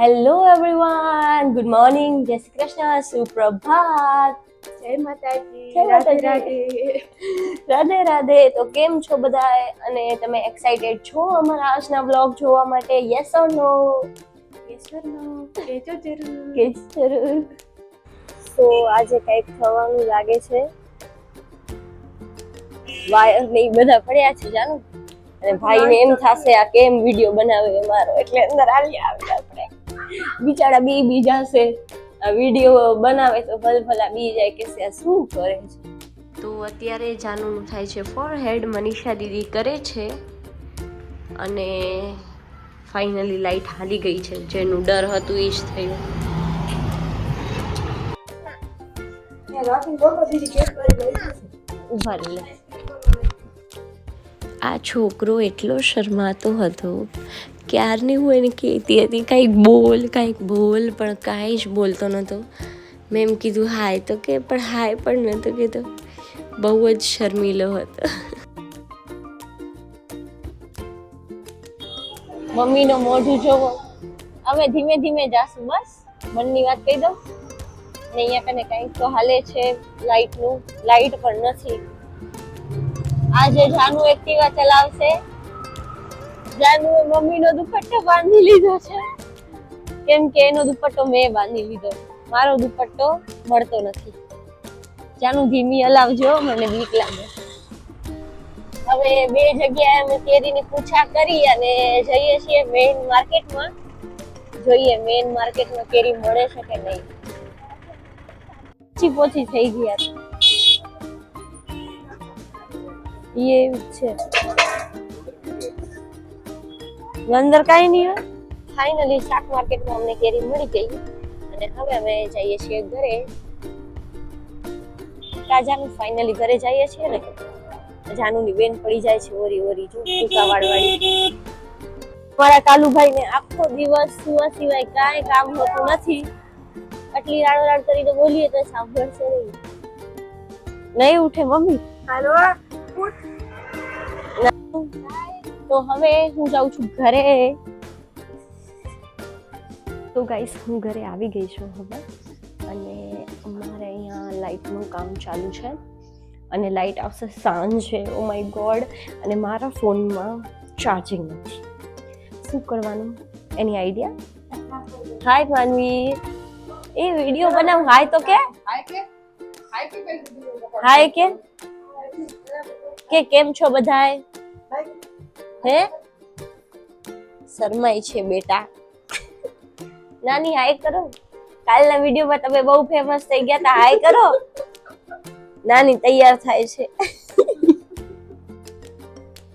Hello everyone good morning જય શ્રી કૃષ્ણ સુપ્રભાત જય માતાજી. રાધે રાધે. રાધે રાધે. તો કેમ છો બધા અને તમે એક્સાઇટેડ છો અમારા આજના બ્લોગ જોવા માટે? યસ ઓર નો ઈશ્વરનો કહેજો જરૂર. કેજ જરૂર. તો આજે કંઈક થવાનું લાગે છે. વાયર ને બધા પડ્યા છે જાનું અને ભાઈને એમ થશે આ કેમ વીડિયો બનાવે મારો? એટલે અંદર આવી આવે. બિચારા બી બી જશે આ વીડિયો બનાવે તો ભલ ભલા બી જાય કે આ શું કરે છે? તો અત્યારે જાનુનું થાય છે ફોર હેડ મનીષા દીદી કરે છે અને ફાઇનલી લાઈટ હાલી ગઈ છે. જેનું ડર હતું એ જ થયું. ઊભા રહી લે. આ છોકરો એટલો શરમાતો હતો. ક્યારની હું એને કહેતી હતી? કાંઈક બોલ કાંઈક બોલ, પણ કાંઈ જ બોલતો નહોતો. મેં એમ કીધું, હાય તો કે, પણ હાય પણ નહોતો કીધો બહુ જ શર્મીલો હતો. મમ્મીનો મોઢું જોવો. અમે ધીમે ધીમે જાશું, બસ? મનની વાત કહી દઉં? અહીંયા કને કાંઈક તો હાલે છે લાઇટનું લાઇટ પણ નથી. આજે જાનુ એક્ટિવા ચલાવશે. જાનુ મમ્મીનો દુપટ્ટો બાંધી લીધો છે. કેમ કે એનો દુપટ્ટો મેં બાંધી લીધો. મારો દુપટ્ટો મળતો નથી. જાનુ ધીમી હલાવજો, મને બીક લાગે. હવે બે જગ્યાએ અમે કેરીની પૂછા કરી અને જઈએ છીએ મેઇન માર્કેટમાં જોઈએ મેઇન માર્કેટમાં કેરી મળે છે કે નહીં. પહોંચી પહોંચી થઈ ગયા. એ એવું છે. અંદર કાઈ નહીં હોય. ફાઇનલી શાક માર્કેટમાં અમને કેરી મળી ગઈ. અને હવે અમે જઈએ છીએ ઘરે. રાજાનું ફાઇનલી ઘરે જઈએ છીએ ને. જાનુની બેન પડી જાય છે ઓરી ઓરી જો, ટૂંકા વાળવાળી. મારા કાલુભાઈ ને આખો દિવસ સુવા સિવાય કાંઈ કામ હોતું નથી. આટલી રાડો રાડ કરીને બોલીએ તો સાંભળશે નહીં. નહીં ઉઠે મમ્મી. હાલો. તો હવે હું જાઉં છું ઘરે. તો ગાઈસ હું ઘરે આવી ગઈ છું હવે. અને અમારે અહીંયા લાઇટનું કામ ચાલુ છે. અને લાઇટ આવશે સાંજે ઓ માય ગોડ અને મારા ફોનમાં ચાર્જિંગ નથી શું કરવાનું? એની આઈડિયા હાય માનવી એ વીડિયો બનાવ. હાય તો કે. હાય કે? કે? કેમ છો બધાય? હે? શરમાય છે બેટા. નાની હાય કરો. કાલના વિડીયોમાં તમે બહુ ફેમસ થઈ ગયા તા હાય કરો. નાની તૈયાર થાય છે.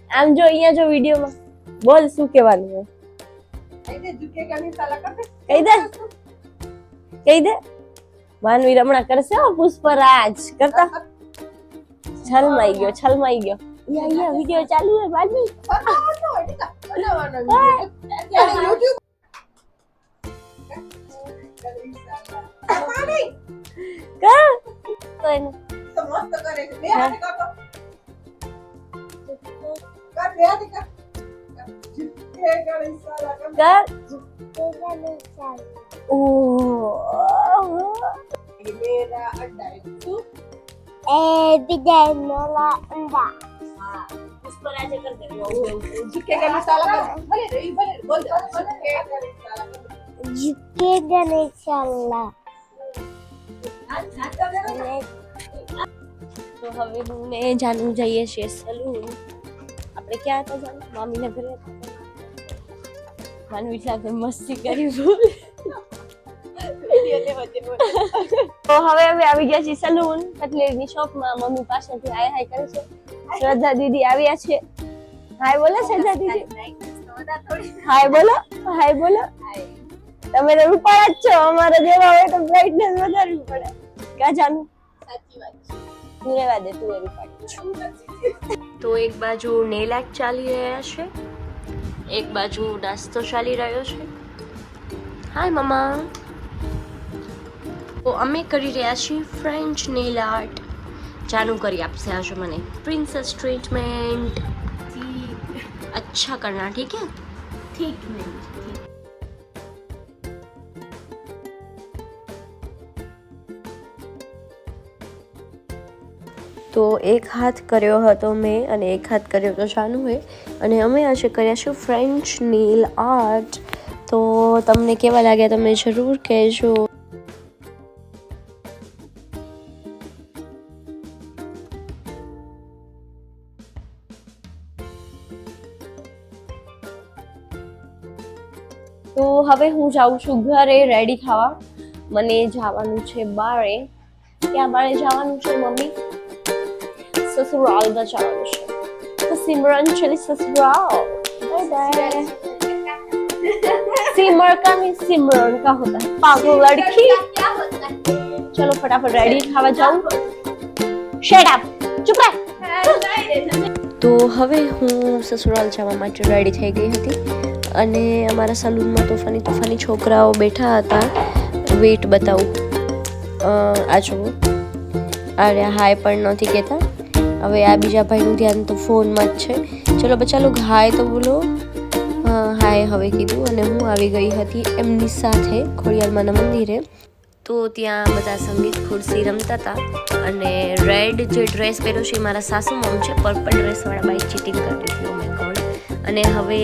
આમ જો અહીંયા જો વિડીયોમાં. બોલ શું કહેવાનું કહી દે કહી દે. માનવી રમણા કરશે પુષ્પરાજ. કરતા? છલમાઈ ગયો છલમાઈ ગયો. અહીંયા અહીંયા વીડિયો ચાલુ હે માનવી કર તો એને કર બીજા કર દે જીકે ગણે ચાલ્લા તો હવે હું ને જાનું જઈએ છીએ સલૂન આપણે ક્યાં હતા જાનુ મામીના ઘરે માનવી સાથે મસ્તી કરી ભૂલ તો હવે અમે આવી ગયા છીએ સલૂન કટલેરીની શોપમાં મમ્મી પાસેથી હાય હાય કરે છે. શ્રદ્ધા દીદી આવ્યા છે. હાય બોલો શ્રદ્ધા દીદી. હાય બોલો હાય બોલો. તમે તો રૂપાળા જ છો અમારા જેવા હોય તો બ્રાઇટનેસ વધારવી પડે. ક્યાં જાનું? તું રહેવા દે તું રૂપાળી તો એક બાજુ નેલ આર્ટ ચાલી રહ્યા છે. એક બાજુ નાસ્તો ચાલી રહ્યો છે. હાય મમ્મા. તો અમે કરી રહ્યા છીએ ફ્રેન્ચ નેલ આર્ટ જાનું કરી આપશે આજે મને. પ્રિન્સેસ ટ્રીટમેન્ટ અચ્છા કરના ઠીક હે? ઠીક તો એક હાથ કર્યો હતો મેં અને એક હાથ કર્યો હતો શાનુએ અને અમે આજે કર્યા છે ફ્રેન્ચ નેલ આર્ટ તો તમને કેવા લાગ્યા તમે જરૂર કહેજો. તો હવે હું જાઉં છું ઘરે રેડી થવા મને જવાનું છે બારે ક્યાં બારે જવાનું છે મમ્મી સસુરાલમાં જવાનું છે તો સિમરન ચલી ससुराल बाय बाय सिमर का नहीं सिमरन का होता है पागल लड़की चलो फटाफट रेडी खावा जाऊं શટ અપ ચૂપ રહે તો હવે હું સસુરાલ જવા માટે રેડી થઈ ગઈ હતી અને અમારા સલૂનમાં તોફાની તોફાની છોકરાઓ બેઠા હતા. વેટ બતાવું. આ જુઓ. અરે હાય પણ નથી કહેતા. હવે આ બીજા ભાઈનું ધ્યાન તો ફોનમાં જ છે. ચલો બચ્ચા લોગ હાય તો બોલો. હાય હવે કીધું અને હું આવી ગઈ હતી એમની સાથે ખોડિયારમાના મંદિરે. તો ત્યાં બધા સંગીત, ખુરશી રમતા હતા અને રેડ જે ડ્રેસ પહેર્યો છે મારા સાસુ મમ છે પર્પલ ડ્રેસવાળા બાઈક ચીટિંગ કરી હતી. ગોડ અને હવે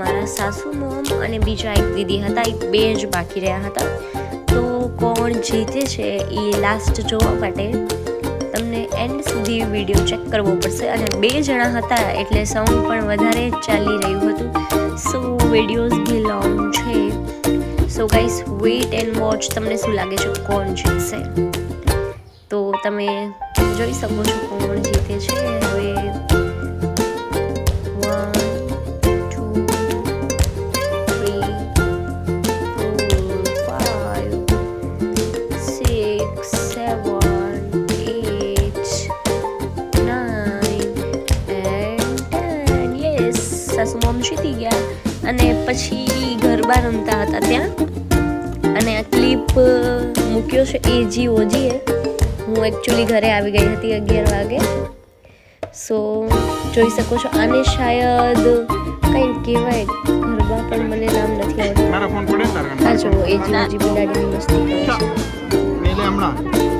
મારા સાસુ, મોમ અને બીજા એક દીદી હતા એ બે જ બાકી રહ્યા હતા. તો કોણ જીતે છે એ લાસ્ટ જોવા માટે તમને એન્ડ સુધી વીડિયો ચેક કરવો પડશે. અને બે જણા હતા એટલે સોંગ પણ વધારે ચાલી રહ્યું હતું. સો વિડીયોઝ બી લોંગ છે. So guys wait and watch તમને શું લાગે છે કોણ જીતશે. તો તમે જોઈ શકો છો કોણ જીતે છે. હવે સાસુ મમ ગયા અને પછી ગરબા રમતા હતા ત્યાં. અને આ ક્લિપ મૂક્યો છે એ જી ઓજીએ હું એકચ્યુઅલી ઘરે આવી ગઈ હતી અગિયાર વાગે. સો જોઈ શકો છો આને શાયદ કંઈ કહેવાય ગરબા પણ મને નામ નથી આવડતું. હા જુઓ એ જી ઓજી બિલાડીની મસ્તી કરે છે. હમણાં.